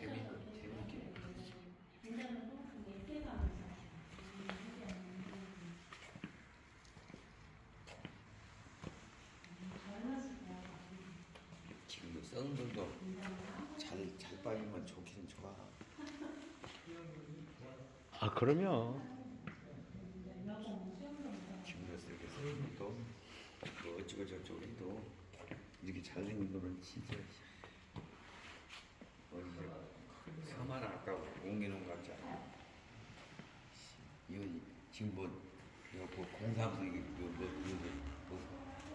그런 재밌게 지금도 썩들도 잘 잘 빠지면 좋긴 좋아. 아 그러면 지금도 썩들도 뭐 어찌고 저쩌고 해도 이렇게 잘생긴 거는 진짜 어디 섬 하나 아까 옮기는 것 같잖아. 이거 지금 뭐 이거 뭐 공사하면서 이게 뭐, 뭐, 이거 뭐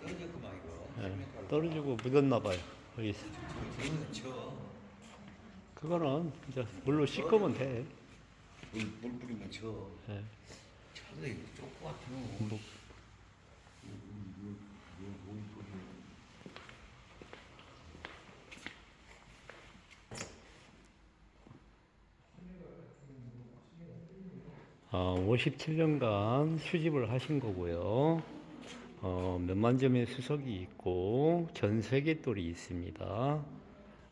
떨어졌구만 이거. 예, 떨어지고 묻었나 봐요. 거기 저기서 쳐. 그거는 이제 물로 씻으면 돼. 물, 물 뿌리면 쳐. 예. 쳐도 이거 쪽 같은 뭐, 어, 57년간 수집을 하신 거고요. 어, 몇만 점의 수석이 있고 전 세계 돌이 있습니다.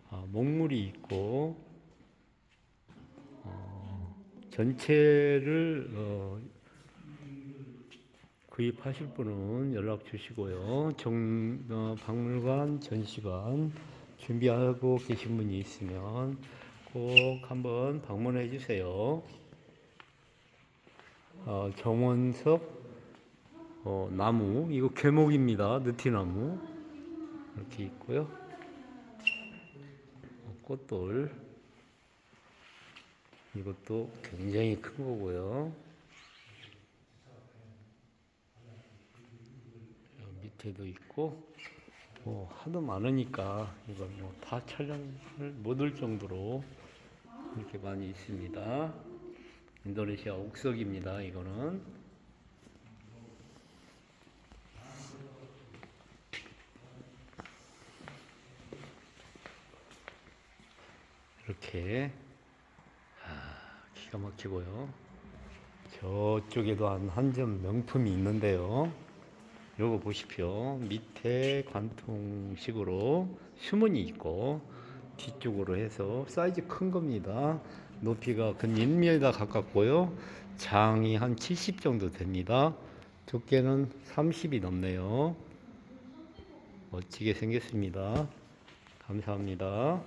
아, 목물이 있고 어, 전체를 어, 구입하실 분은 연락 주시고요. 정, 어, 박물관, 전시관 준비하고 계신 분이 있으면 꼭 한번 방문해 주세요. 어, 정원석 어, 나무 이거 괴목입니다. 느티나무 이렇게 있고요. 어, 꽃돌 이것도 굉장히 큰 거고요. 여 밑에도 있고 뭐 하도 많으니까 이걸 뭐 다 촬영을 못 할 정도로 이렇게 많이 있습니다. 인도네시아 옥석입니다. 이거는 이렇게 아, 기가 막히고요. 저쪽에도 한 한 점 명품이 있는데요. 요거 보십시오. 밑에 관통식으로 수문이 있고 뒤쪽으로 해서 사이즈 큰 겁니다. 높이가 근 1m 가깝고요. 장이 한 70 정도 됩니다. 두께는 30이 넘네요. 멋지게 생겼습니다. 감사합니다.